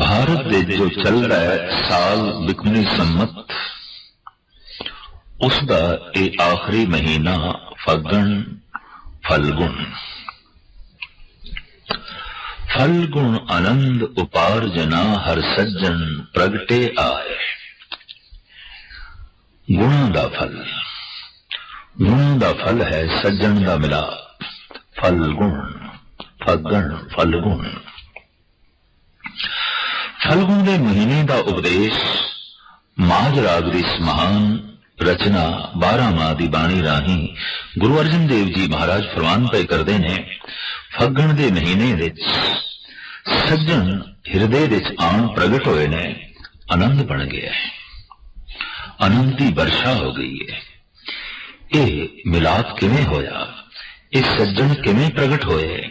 ਭਾਰਤ ਦੇ ਜੋ ਚੱਲ ਰਿਹਾ ਹੈ, ਸਾਲ ਬਿਕਮਨੀ ਸੰਮਤ ਉਸ ਦਾ ਇਹ ਆਖਰੀ ਮਹੀਨਾ ਫੱਗਣ, ਫਲਗੁਣ। ਫਲਗੁਣ ਆਨੰਦ ਉਪਾਰਜਨਾ ਹਰ ਸੱਜਣ ਪ੍ਰਗਟੇ ਆਏ। ਗੁਣਾਂ ਦਾ ਫਲ, ਗੁਣਾਂ ਦਾ ਫਲ ਹੈ ਸੱਜਣ ਦਾ ਮਿਲਾਪ। ਫਲਗੁਣ, ਫੱਗਣ, ਫਲਗੁਣ। ਫਲਗੁਣ ਦੇ ਮਹੀਨੇ ਦਾ ਉਪਦੇਸ਼ ਮਾਝ ਰਾਗ ਦੀ ਇਸ ਰਚਨਾ 12 ਮਾਹ ਦੀ ਬਾਣੀ ਰਾਹੀਂ ਗੁਰੂ ਅਰਜਨ ਦੇਵ ਜੀ ਮਹਾਰਾਜ ਫਰਮਾਨ ਪਏ ਕਰਦੇ ਨੇ, ਫੱਗਣ ਦੇ ਮਹੀਨੇ ਵਿੱਚ ਸੱਜਣ ਹਿਰਦੇ ਵਿੱਚ ਆਣ ਪ੍ਰਗਟ ਹੋਏ ਨੇ, ਆਨੰਦ ਬਣ ਗਿਆ ਹੈ। ਆਨੰਦ ਦੀ ਵਰਸ਼ਾ ਹੋ ਗਈ ਹੈ। ਇਹ ਮਿਲਾਪ ਕਿਵੇਂ ਹੋਇਆ? ਇਹ ਸੱਜਣ ਕਿਵੇਂ ਪ੍ਰਗਟ ਹੋਏ?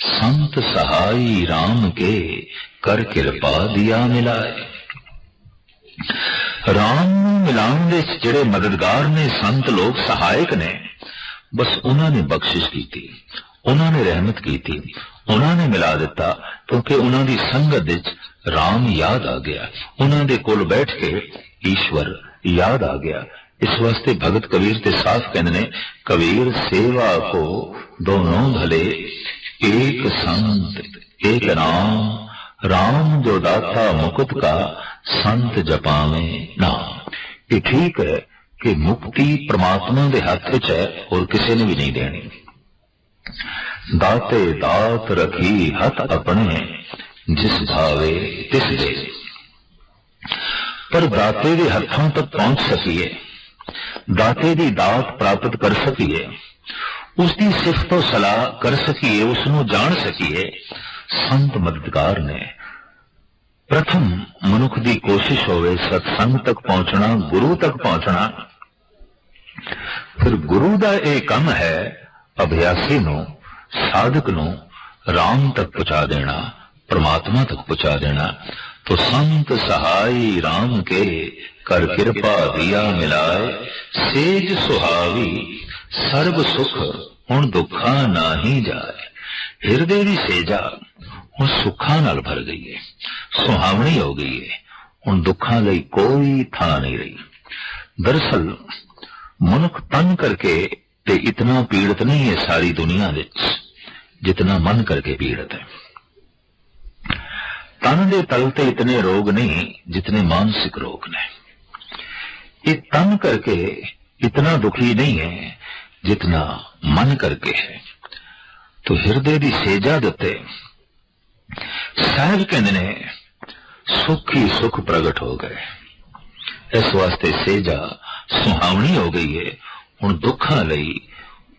ਸੰਤ ਸਹਾਈ RAM ਕੇ ਕਰ ਕਿਰਪਾ ਦਿਆ ਮਿਲਾਏ। RAM ਨੂੰ ਮਿਲਾਉਣ ਦੇ ਜਿਹੜੇ ਮਦਦਗਾਰ ਨੇ, ਸੰਤ ਲੋਕ ਸਹਾਇਕ ਨੇ, ਬਸ ਉਹਨਾਂ ਨੇ ਬਖਸ਼ਿਸ਼ ਕੀਤੀ, ਉਹਨਾਂ ਨੇ ਰਹਿਮਤ ਕੀਤੀ, ਉਹਨਾਂ ਨੇ ਮਿਲਾ ਦਿੱਤਾ, ਕਿਉਂਕਿ ਉਹਨਾਂ ਦੀ ਸੰਗਤ ਵਿੱਚ ਰਾਮ ਯਾਦ ਆ ਗਿਆ। ਉਹਨਾਂ ਦੇ ਕੋਲ ਬੈਠ ਕੇ ਈਸ਼ਵਰ ਯਾਦ ਆ ਗਿਆ। ਇਸ ਵਾਸਤੇ ਭਗਤ ਕਬੀਰ ਤੇ ਸਾਫ਼ ਕਹਿੰਦੇ ਨੇ, ਕਬੀਰ ਸੇਵਾ ਕੋ ਦੋਨੋਂ ਭਲੇ ਏਕ ਸੰਤ, ਏਕ ਨਾਮ, ਰਾਮ ਜੋ ਦਾਤਾ ਮੁਕਤ ਕਾ, ਸੰਤ ਜਪਾਵੇਂ ਨਾਮ। ਇਹ ਠੀਕ ਹੈ ਕਿ ਮੁਕਤੀ ਪ੍ਰਮਾਤਮਾ ਦੇ ਹੱਥ ਚ ਹੈ, ਹੋਰ ਕਿਸੇ ਨੇ ਵੀ ਨਹੀਂ ਦੇਣੀ। ਦਾਤੇ ਦਾਤ ਰਖੀ ਹੱਥ ਆਪਣੇ, ਜਿਸ ਭਾਵੇ ਤਿਸ ਦੇ। ਪਰ ਦਾਤੇ ਦੇ ਹੱਥਾਂ ਤੱਕ ਪਹੁੰਚ ਸਕੀਏ। ਦਾਤੇ ਦੀ ਦਾਤ ਪ੍ਰਾਪਤ ਕਰ ਸਕੀਏ। ਉਸ ਦੀ ਸਿਫਤੋ ਸਲਾਹ ਕਰ ਸਕੀਏ ਉਸ ਨੂੰ ਜਾਣ ਸਕੀਏ। ਸੰਤ ਮਦਦਗਾਰ ਨੇ। ਪ੍ਰਥਮ ਮਨੁੱਖ ਦੀ ਕੋਸ਼ਿਸ਼ ਹੋਵੇ ਸਤਸੰਗ ਤੱਕ ਪਹੁੰਚਣਾ, ਗੁਰੂ ਤੱਕ ਪਹੁੰਚਣਾ। ਫਿਰ ਗੁਰੂ ਦਾ ਇਹ ਕੰਮ ਹੈ ਅਭਿਆਸੀ ਨੂੰ, ਸਾਧਕ ਨੂੰ ਰਾਮ ਤੱਕ ਪਹੁੰਚਾ ਦੇਣਾ, ਪਰਮਾਤਮਾ ਤੱਕ ਪਹੁੰਚਾ ਦੇਣਾ। ਤੋ ਸੰਤ ਸਹਾਈ ਰਾਮ ਕੇ ਕਰ ਕਿਰਪਾ ਦਿਆ ਮਿਲਾਏ, ਸੇਜ ਸੁਹਾਵੀ ਸਰਬ ਸੁਖ ਹੁਣ ਦੁੱਖਾਂ ਨਾਹੀ ਜਾਏ। ਹਿਰਦੇ ਦੀ ਸੇਜਾ ਹੁਣ ਸੁੱਖਾਂ ਨਾਲ ਭਰ ਗਈ ਹੈ ਸੁਹਾਵਣੀ ਹੋ ਗਈ ਹੈ ਹੁਣ ਦੁੱਖਾਂ ਲਈ ਕੋਈ ਥਾਂ ਨਹੀਂ ਰਹੀ। ਦਰਸਲ ਮਨੁੱਖ ਤਨ ਕਰਕੇ ਤੇ ਇਤਨਾ ਪੀੜਤ ਨਹੀਂ ਹੈ ਸਾਰੀ ਦੁਨੀਆ ਵਿੱਚ, ਜਿਤਨਾ ਮਨ ਕਰਕੇ ਪੀੜਤ ਹੈ। ਤਨ ਦੇ ਤਲ ਤੇ ਇਤਨੇ ਰੋਗ ਨਹੀਂ ਜਿਤਨੇ ਮਾਨਸਿਕ ਰੋਗ ਨੇ। ਇਹ ਤਨ ਕਰਕੇ ਇਤਨਾ ਦੁਖੀ ਨਹੀਂ ਹੈ ਜਿਤਨਾ ਮਨ ਕਰਕੇ ਹੈ। ਤੋ ਹਿਰਦੇ ਦੀ ਸੇਜਾ ਦਿੱਤੇ ਸਾਹਿਬ ਕਹਿੰਦੇ ਨੇ, ਸੁਖ ਹੀ ਸੁਖ ਪ੍ਰਗਟ ਹੋ ਗਏ। ਇਸ ਵਾਸਤੇ ਸੇਜਾ ਸੁਹਾਵਣੀ ਹੋ ਗਈ ਹੈ ਹੁਣ ਦੁੱਖਾਂ ਲਈ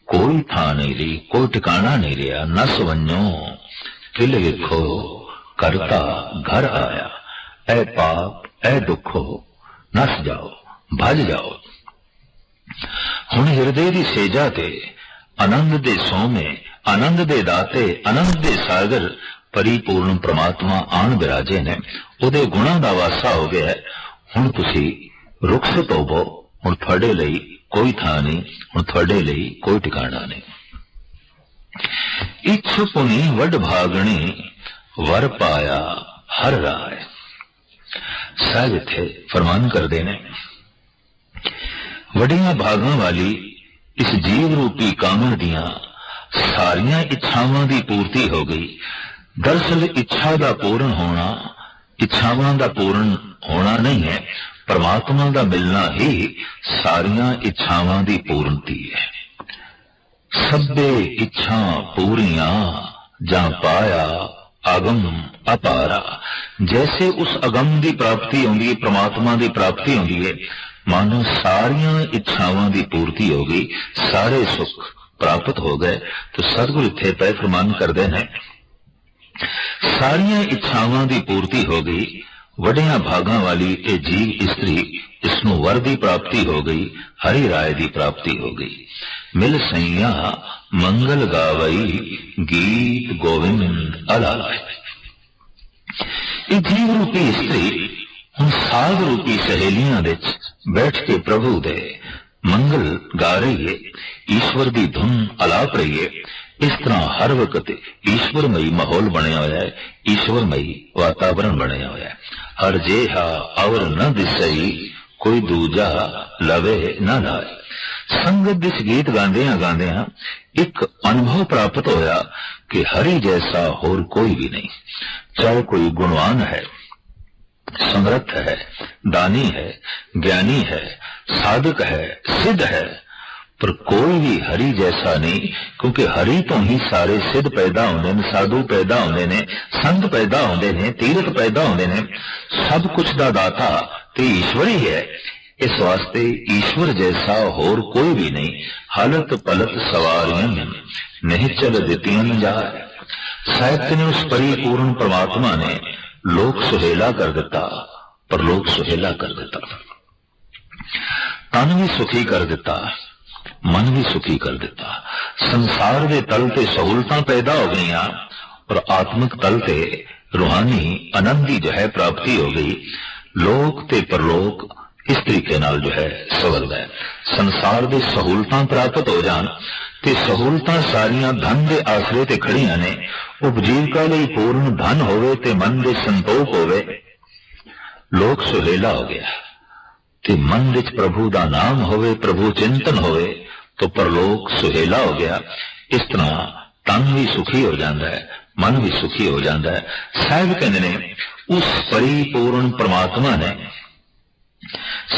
ਕੋਈ ਥਾਂ ਨਹੀਂ ਰਹੀ, ਕੋਈ ਟਿਕਾਣਾ ਨਹੀਂ ਰਿਹਾ। ਨਸ ਵੰਨੋ ਕਿਲ ਵੇਖੋ ਕਰਤਾ ਘਰ ਆਇਆ। ਐ ਪਾਪ ਐ ਦੁੱਖੋ ਨਸ ਜਾਓ, ਭਜ ਜਾਓ। ਹੁਣ ਹਿਰਦੇ ਦੀ ਸੇਜਾ ਤੇ ਆਨੰਦ ਦੇ ਸੋਮੇ, ਆਨੰਦ ਦੇ ਦਾਤੇ, ਆਨੰਦ ਦੇ ਸਾਗਰ ਪਰਿਪੂਰਨ ਪ੍ਰਮਾਤਮਾ ਆਣ ਬਿਰਾਜੇ ਨੇ। ਉਹਦੇ ਗੁਣਾਂ ਦਾ ਵਾਸਾ ਹੋ ਗਿਆ ਹੁਣ ਤੁਸੀਂ ਰੁਖਸਤ ਹੋਵੋ ਹੁਣ ਤੁਹਾਡੇ ਲਈ ਕੋਈ ਥਾਂ ਨਹੀਂ। ਹੁਣ ਤੁਹਾਡੇ ਲਈ ਕੋਈ ਟਿਕਾਣਾ ਨਹੀਂ। ਇਛ ਪੁਨੀ ਵੱਡ ਭਾਗਣੀ, ਵਰ ਪਾਇਆ ਹਰ ਰਾਏ। ਸਾਹਿਬ ਇੱਥੇ ਫਰਮਾਨ ਕਰਦੇ ਨੇ ਵੱਡੀਆਂ ਭਾਗਾਂ ਵਾਲੀ ਇਸ ਜੀਵ ਰੂਪੀ ਕਾਮਨ ਦੀਆਂ ਸਾਰੀਆਂ ਇੱਛਾਵਾਂ ਦੀ ਪੂਰਤੀ ਹੋ ਗਈ। ਦਰਸਲ ਇੱਛਾ ਦਾ ਪੂਰਨ ਹੋਣਾ, ਇੱਛਾਵਾਂ ਦਾ ਪੂਰਨ ਹੋਣਾ ਨਹੀਂ ਹੈ, ਪਰਮਾਤਮਾ ਦਾ ਮਿਲਣਾ ਹੀ ਸਾਰੀਆਂ ਇੱਛਾਵਾਂ ਦੀ ਪੂਰਨਤੀ ਹੈ। ਸਭੇ ਇੱਛਾ ਪੂਰੀਆਂ, ਜਾਂ ਪਾਇਆ ਅਗਮ ਅਪਾਰਾ। ਜੈਸੇ ਉਸ ਅਗਮ ਦੀ ਪ੍ਰਾਪਤੀ ਹੁੰਦੀ ਹੈ, ਪ੍ਰਮਾਤਮਾ ਦੀ ਪ੍ਰਾਪਤੀ ਹੁੰਦੀ ਹੈ ਮਾਨੋ ਸਾਰੀਆਂ ਇੱਛਾਵਾਂ ਦੀ ਪੂਰਤੀ ਹੋ ਗਈ, ਸਾਰੇ ਸੁੱਖ ਪ੍ਰਾਪਤ ਹੋ ਗਏ, ਤੇ ਸਤਿਗੁਰ ਇੱਥੇ ਪੈ ਫਰਮਾਨ ਕਰਦੇ ਨੇ, ਸਾਰੀਆਂ ਇੱਛਾਵਾਂ ਦੀ ਪੂਰਤੀ ਹੋ ਗਈ, ਵੱਡਿਆਂ ਭਾਗਾਂ ਵਾਲੀ ਇਹ ਜੀਵ ਇਸਤਰੀ ਇਸ ਨੂੰ ਵਰ ਦੀ ਪ੍ਰਾਪਤੀ ਹੋ ਗਈ, ਹਰੀ ਰਾਏ ਦੀ ਪ੍ਰਾਪਤੀ ਹੋ ਗਈ। ਮਿਲ ਸਈਆ ਮੰਗਲ ਗਾਵਈ, ਗੀਤ ਗੋਵਿੰਦ ਅਲਾਏ। ਇਹ ਜੀਵ ਰੂਪੀ ਇਸਤਰੀ ਹੁਣ ਸਾਧ ਰੂਪੀ ਸਹੇਲੀਆਂ ਵਿੱਚ ਬੈਠ ਕੇ ਪ੍ਰਭੂ ਦੇ ਮੰਗਲ ਗਾ ਰਹੀ ਹੈ ਈਸ਼ਵਰ ਦੀ ਧੁਨ ਅਲਾਪ ਰਹੀ ਇਸ ਤਰ੍ਹਾਂ ਹਰ ਵਕਤ ਈਸ਼ਵਰਮਈ ਮਾਹੌਲ ਬਣਿਆ ਹੋਇਆ ਹੈ, ਈਸ਼ਵਰਮਈ ਵਾਤਾਵਰਣ ਬਣਿਆ ਹੋਇਆ ਹੈ। ਹਰ ਜੇਹਾ ਔਰ ਨ ਦਿਸਈ, ਕੋਈ ਦੂਜਾ ਲਵੇ ਨਾ ਲਾਏ ਸੰਗਤ ਦੇ ਗੀਤ ਗਾਉਂਦਿਆਂ ਗਾਉਂਦਿਆਂ ਇੱਕ ਅਨੁਭਵ ਪ੍ਰਾਪਤ ਹੋਇਆ ਕਿ ਹਰੀ ਜੈਸਾ ਹੋਰ ਕੋਈ ਵੀ ਨਹੀਂ, ਚਾਹੇ ਕੋਈ ਗੁਣਵਾਨ ਹੈ। ਸਮਰੱਥ ਹੈ ਦਾਨੀ ਹੈ ਗਿਆਨੀ ਹੈ ਸਾਧਕ ਹੈ ਸਿੱਧ ਹੈ ਪਰ ਕੋਈ ਵੀ ਹਰੀ ਜੈਸਾ ਨਹੀਂ ਕਿਉਂਕਿ ਹਰੀ ਤੋਂ ਹੀ ਸਾਰੇ ਸਿੱਧ ਪੈਦਾ ਹੁੰਦੇ ਨੇ ਸਾਧੂ ਪੈਦਾ ਹੁੰਦੇ ਨੇ ਸੰਤ ਪੈਦਾ ਹੁੰਦੇ ਨੇ ਤੀਰਥ ਪੈਦਾ ਹੁੰਦੇ ਨੇ ਸਭ ਕੁਛ ਦਾ ਦਾਤਾ ਤੇ ਈਸ਼ਵਰ ਹੀ ਹੈ ਇਸ ਵਾਸਤੇ ਈਸ਼ਵਰ ਜੈਸਾ ਹੋਰ ਕੋਈ ਵੀ ਨਹੀਂ ਹਾਲਤ ਪਲਤ ਸਵਾਰੀਆਂ ਨਹੀਂ ਚਲ ਦਿੱਤੀਆਂ ਜਾ ਸਾਹਿਤ ਨੇ ਉਸ ਪਰਿਪੂਰਨ ਪ੍ਰਮਾਤਮਾ ਨੇ ਲੋਕ ਸੁਹੇਲਾ ਕਰ ਦਿੱਤਾ, ਪਰ ਲੋਕ ਸੁਹੇਲਾ ਕਰ ਦਿੱਤਾ। ਤਨ ਵੀ ਸੁਖੀ ਕਰ ਦਿੱਤਾ, ਮਨ ਵੀ ਸੁਖੀ ਕਰ ਦਿੱਤਾ। ਸੰਸਾਰ ਦੇ ਤਲ ਤੇ ਸਹੂਲਤਾਂ ਪੈਦਾ ਹੋ ਗਈਆਂ ਔਰ ਆਤਮਿਕ ਤਲ ਤੇ ਰੂਹਾਨੀ ਆਨੰਦ ਦੀ ਜੋ ਹੈ ਪ੍ਰਾਪਤੀ ਹੋ ਗਈ। ਲੋਕ ਤੇ ਪਰਲੋਕ ਇਸ ਤਰੀਕੇ ਨਾਲ ਜੋ ਹੈ ਸਵਰਦਾ ਹੈ। ਸੰਸਾਰ ਦੇ ਸਹੂਲਤਾਂ ਪ੍ਰਾਪਤ ਹੋ ਜਾਣ ਤੇ ਸਹੂਲਤਾਂ ਸਾਰੀਆਂ ਧਨ ਦੇ ਆਸਰੇ ਤੇ ਖੜੀਆਂ ਨੇ ਉਪਜੀਵਕਾ ਲਈ ਪੂਰਨ ਧਨ ਹੋਵੇ ਤੇ ਮਨ ਦੇ ਸੰਤੋਖ ਹੋਵੇ, ਲੋਕ ਸੁਹੇਲਾ ਹੋ ਗਿਆ। ਤੇ ਮਨ ਵਿੱਚ ਪ੍ਰਭੂ ਦਾ ਨਾਮ ਹੋਵੇ, ਪ੍ਰਭੂ ਚਿੰਤਨ ਹੋਵੇ, ਤਾਂ ਪਰਲੋਕ ਸੁਹੇਲਾ ਹੋ ਗਿਆ। ਇਸ ਤਰ੍ਹਾਂ ਤਨ ਵੀ ਸੁਖੀ ਹੋ ਜਾਂਦਾ ਹੈ, ਮਨ ਵੀ ਸੁਖੀ ਹੋ ਜਾਂਦਾ ਹੈ। ਸਾਹਿਬ ਕਹਿੰਦੇ ਨੇ, ਉਸ ਪਰਿਪੂਰਨ ਪ੍ਰਮਾਤਮਾ ਨੇ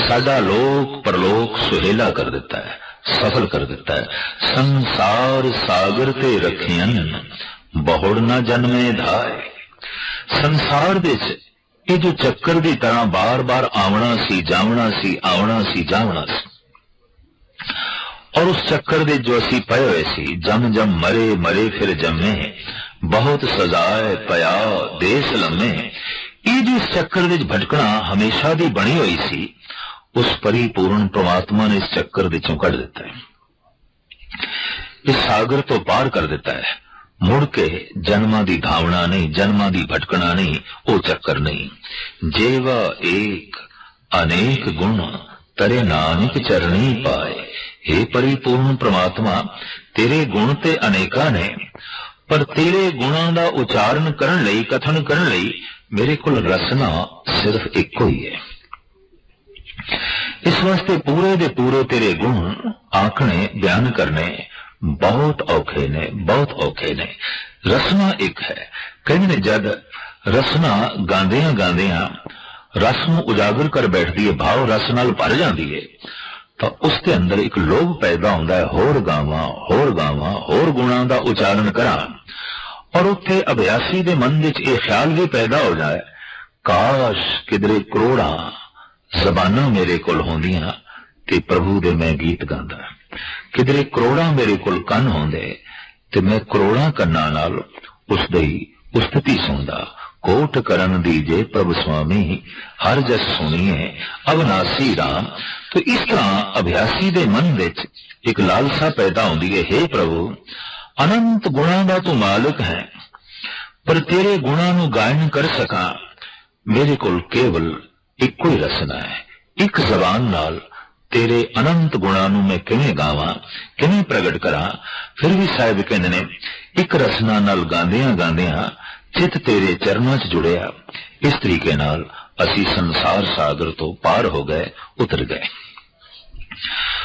ਸਾਡਾ ਲੋਕ ਪਰਲੋਕ ਸੁਹੇਲਾ ਕਰ ਦਿੱਤਾ ਹੈ, ਸਫਲ ਕਰ ਦਿੱਤਾ ਹੈ। ਸੰਸਾਰ ਸਾਗਰ ਤੇ ਰੱਖਿਆਂ ਬਹੁੜ ਨਾ ਜਨਮੇ ਧਾਏ। ਸੰਸਾਰ ਦੇ ਚ ਇਹ ਜੋ ਚੱਕਰ ਦੀ ਤਰ੍ਹਾਂ ਬਾਰ-ਬਾਰ ਆਉਣਾ ਸੀ, ਜਾਵਣਾ ਸੀ ਆਉਣਾ ਸੀ, ਜਾਵਣਾ ਸੀ। ਔਰ ਉਸ ਚੱਕਰ ਦੇ ਜੋ ਅਸੀਂ ਪਏ ਹੋਏ ਸੀ ਜਮ ਜਮ ਮਰੇ ਮਰੇ ਫਿਰ ਜੰਮੇ, ਬਹੁਤ ਸਜ਼ਾਏ ਪਿਆ, ਦੇਸ ਲੰਮੇ। ਇਹ ਜੋ ਇਸ ਚੱਕਰ ਵਿੱਚ ਭਟਕਣਾ ਹਮੇਸ਼ਾ ਦੀ ਬਣੀ ਹੋਈ ਸੀ, ਉਸ ਪਰਿਪੂਰਨ ਪ੍ਰਮਾਤਮਾ ਨੇ ਇਸ ਚੱਕਰ ਵਿੱਚੋਂ ਕੱਢ ਦਿੱਤਾ ਹੈ। ਇਸ ਸਾਗਰ ਤੋਂ ਪਾਰ ਕਰ ਦਿੱਤਾ ਹੈ। ਮੁੜ ਕੇ ਜਨਮਾਂ ਦੀ ਧਾਵਣਾ ਨਹੀਂ, ਜਨਮਾਂ ਦੀ ਭਟਕਣਾ ਨਹੀਂ, ਉਹ ਚੱਕਰ ਨਹੀਂ। ਜੇਵਾ ਏਕ ਅਨੇਕ ਗੁਣ, ਤਰੇ ਨਾਨਕ ਚਰਣੀ ਪਾਏ। हे ਪਰਿਪੂਰਨ ਪ੍ਰਮਾਤਮਾ, ਤੇਰੇ ਗੁਣ ਤੇ ਅਨੇਕਾਂ ਨੇ, ਪਰ ਤੇਰੇ ਗੁਣਾਂ ਦਾ ਉਚਾਰਨ ਕਰਨ ਲਈ, ਕਥਨ ਕਰਨ ਲਈ ਮੇਰੇ ਕੋਲ ਰਸਨਾ ਸਿਰਫ ਇੱਕੋ ਹੀ ਹੈ। ਇਸ ਵਾਸਤੇ ਪੂਰੇ ਦੇ ਪੂਰੇ ਤੇਰੇ ਗੁਣ ਆਖਣੇ, ਬਿਆਨ ਕਰਨੇ ਬਹੁਤ ਔਖੇ ਨੇ ਬਹੁਤ ਔਖੇ ਨੇ ਰਸਨਾ ਇੱਕ ਹੈ ਕਹਿੰਦੇ ਨੇ ਜਦ ਰਸਨਾ ਗਾਉਂਦਿਆਂ ਗਾਉਂਦਿਆਂ ਰਸ ਨੂੰ ਉਜਾਗਰ ਕਰ ਬੈਠਦੀ ਹੈ ਭਾਵ ਰਸ ਨਾਲ ਭਰ ਜਾਂਦੀ ਹੈ ਤਾਂ ਉਸ ਦੇ ਅੰਦਰ ਇੱਕ ਲੋਭ ਪੈਦਾ ਹੁੰਦਾ ਹੈ ਹੋਰ ਗਾਵਾਂ ਹੋਰ ਗਾਵਾਂ ਹੋਰ ਗੁਣਾਂ ਦਾ ਉਚਾਰਨ ਕਰਾਂ ਔਰ ਉੱਥੇ ਅਭਿਆਸੀ ਦੇ ਮਨ ਵਿੱਚ ਇਹ ਖਿਆਲ ਵੀ ਪੈਦਾ ਹੋ ਜਾਏ ਕਾਸ਼ ਕਿਦਰੇ ਕਰੋੜਾਂ ਜ਼ਬਾਨਾਂ ਮੇਰੇ ਕੋਲ ਹੁੰਦੀਆਂ ਤੇ ਪ੍ਰਭੂ ਦੇ ਮੈਂ ਗੀਤ ਗਾਉਂਦਾ ਕਿਦਰੇ ਕਰੋੜਾਂ ਮੇਰੇ ਕੋਲ ਕੰਨ ਹੁੰਦੇ ਤੇ ਮੈਂ ਕਰੋੜਾਂ ਕੰਨਾਂ ਨਾਲ ਉਸ ਦੀ ਉਸਤਤੀ ਸੁਣਦਾ। ਕੋਟ ਕਰਨ ਦੀਜੇ ਪ੍ਰਭ ਸੁਆਮੀ, ਹਰ ਜਸ ਸੁਣੀਏ, ਅਵਨਾਸੀ ਰਾਮ। ਤੋ ਇਸ ਤਰ੍ਹਾਂ ਅਭਿਆਸੀ ਦੇ ਮਨ ਵਿੱਚ ਇੱਕ ਲਾਲਸਾ ਪੈਦਾ ਹੁੰਦੀ ਹੈ हे ਪ੍ਰਭੂ, ਅਨੰਤ ਗੁਣਾਂ ਦਾ ਤੂੰ ਮਾਲਕ ਹੈ, ਪਰ ਤੇਰੇ ਗੁਣਾਂ ਨੂੰ ਗਾਇਨ ਕਰ ਸਕਾਂ। ਮੇਰੇ ਕੋਲ ਕੇਵਲ ਇੱਕੋ ਹੀ ਰਸਨਾ ਹੈ, ਇੱਕ ਜ਼ਬਾਨ ਨਾਲ ਤੇਰੇ ਅਨੰਤ ਗੁਣਾਂ ਨੂੰ ਮੈਂ ਕਿਵੇਂ ਗਾਵਾਂ, ਕਿਵੇਂ ਪ੍ਰਗਟ ਕਰਾਂ, ਫਿਰ ਵੀ ਸਾਹਿਬ ਕਹਿੰਦੇ ਨੇ, ਇੱਕ ਰਸਨਾ ਨਾਲ ਗਾਉਂਦਿਆਂ ਗਾਉਂਦਿਆਂ ਚਿੱਤ ਤੇਰੇ ਚਰਨਾਂ 'ਚ ਜੁੜਿਆ। ਇਸ ਤਰੀਕੇ ਨਾਲ ਅਸੀਂ ਸੰਸਾਰ ਸਾਗਰ ਤੋਂ ਪਾਰ ਹੋ ਗਏ, ਉਤਰ ਗਏ।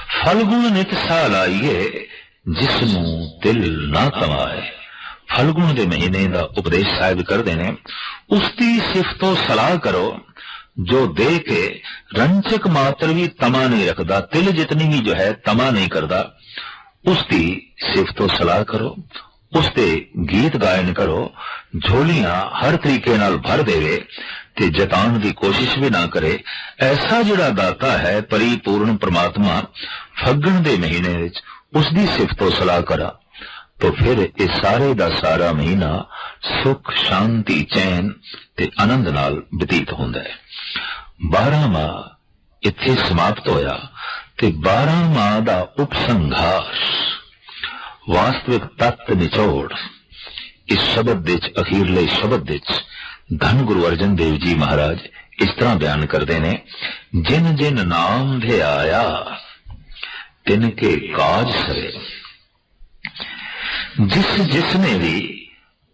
ਫਲਗੁਣ ਨਿਤ ਸਾ ਲਾਈਏ ਜਿਸ ਨੂੰ ਦਿਲ ਨਾ ਕਮਾਏ ਫਲਗੁਣ ਦੇ ਮਹੀਨੇ ਦਾ ਉਪਦੇਸ਼ ਸਾਹਿਬ ਕਰਦੇ ਨੇ, ਉਸ ਦੀ ਸਿਫਤੋ ਸਲਾਹ ਕਰੋ। ਜੋ ਦੇ ਕੇ ਰੰਚਕ ਮਾਤਰ ਵੀ ਤਮਾ ਨਹੀਂ ਰੱਖਦਾ, ਤਿਲ ਜਿਤਨੀ ਵੀ ਜੋ ਹੈ ਤਮਾ ਨਹੀਂ ਕਰਦਾ, ਉਸ ਦੀ ਸਿਫਤੋ ਸਲਾਹ ਕਰੋ, ਉਸ ਤੇ ਗੀਤ ਗਾਇਨ ਕਰੋ, ਝੋਲੀਆਂ ਹਰ ਤਰੀਕੇ ਨਾਲ ਭਰ ਦੇਵੇ ਤੇ ਜਤਾਉਣ ਦੀ ਕੋਸ਼ਿਸ਼ ਵੀ ਨਾ ਕਰੇ, ਐਸਾ ਜਿਹੜਾ ਦਾਤਾ ਹੈ ਪਰਿਪੂਰਨ ਪ੍ਰਮਾਤਮਾ ਫੱਗਣ ਦੇ ਮਹੀਨੇ ਵਿੱਚ ਉਸ ਦੀ ਸਿਫਤੋ ਸਲਾਹ ਕਰਾ। ਤੇ ਫਿਰ ਇਹ ਸਾਰੇ ਦਾ ਸਾਰਾ ਮਹੀਨਾ ਸੁਖ, ਸ਼ਾਂਤੀ, ਚੈਨ ਤੇ ਆਨੰਦ ਨਾਲ ਬਤੀਤ ਹੁੰਦਾ ਹੈ। 12ਵਾਂ ਇੱਥੇ ਸਮਾਪਤ ਹੋਇਆ ਤੇ 12ਵਾਂ ਦਾ ਉਪਸੰਘਾਰ ਵਾਸਤਵਿਕ ਤੱਤ ਨਿਚੋੜ ਇਸ ਸ਼ਬਦ ਦੇ ਵਿੱਚ, ਅਖੀਰਲੇ ਸ਼ਬਦ ਦੇ ਵਿੱਚ ਧੰਨ ਗੁਰੂ ਅਰਜਨ ਦੇਵ ਜੀ ਮਹਾਰਾਜ ਇਸ ਤਰ੍ਹਾਂ ਬਿਆਨ ਕਰਦੇ ਨੇ, ਜਿਨ ਜਿਨ ਨਾਮ ਦੇ ਆਇਆ ਤਿਨ ਕੇ ਕਾਜ ਸਰੇ। ਜਿਸ ਜਿਸ ਨੇ ਵੀ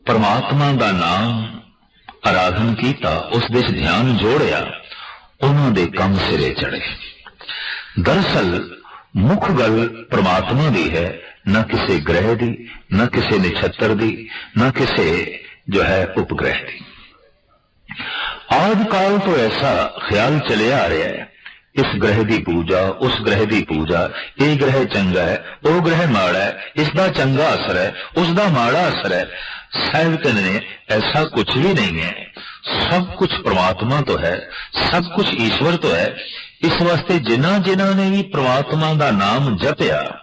ਪਰਮਾਤਮਾ ਦਾ ਨਾਮ ਆਰਾਧਨ ਕੀਤਾ, ਉਸ ਵਿੱਚ ਧਿਆਨ ਜੋੜਿਆ, ਉਹਨਾਂ ਦੇ ਕੰਮ ਸਿਰੇ ਚੜੇ ਦਰਅਸਲ, ਮੁੱਖ ਗੱਲ ਪ੍ਰਮਾਤਮਾ ਦੀ ਹੈ, ਨਾ ਕਿਸੇ ਗ੍ਰਹਿ ਦੀ, ਨਾ ਕਿਸੇ ਨਛੱਤਰ ਦੀ, ਨਾ ਕਿਸੇ ਜੋ ਹੈ ਉਪਗ੍ਰਹਿ ਦੀ। ਆਦ ਕਾਲ ਤੋਂ ਐਸਾ ਖਿਆਲ ਚਲਿਆ ਆ ਰਿਹਾ ਹੈ ਇਸ ਗ੍ਰਹਿ ਦੀ ਪੂਜਾ, ਉਸ ਗ੍ਰਹਿ ਦੀ ਪੂਜਾ, ਇਹ ਗ੍ਰਹਿ ਚੰਗਾ ਹੈ, ਉਹ ਗ੍ਰਹਿ ਮਾੜਾ ਹੈ, ਇਸ ਦਾ ਚੰਗਾ ਅਸਰ ਹੈ, ਉਸ ਦਾ ਮਾੜਾ ਅਸਰ ਹੈ। ਸਾਹਿਬ ਕਹਿੰਦੇ ਐਸਾ ਕੁਝ ਵੀ ਨਹੀਂ ਹੈ। ਸਭ ਕੁਝ ਪ੍ਰਮਾਤਮਾ ਤੋਂ ਹੈ, ਸਭ ਕੁਝ ਈਸ਼ਵਰ ਤੋਂ ਹੈ। ਇਸ ਵਾਸਤੇ ਜਿਨ੍ਹਾਂ ਜਿਨ੍ਹਾਂ ਨੇ ਵੀ ਪ੍ਰਮਾਤਮਾ ਦਾ ਨਾਮ ਜਪਿਆ,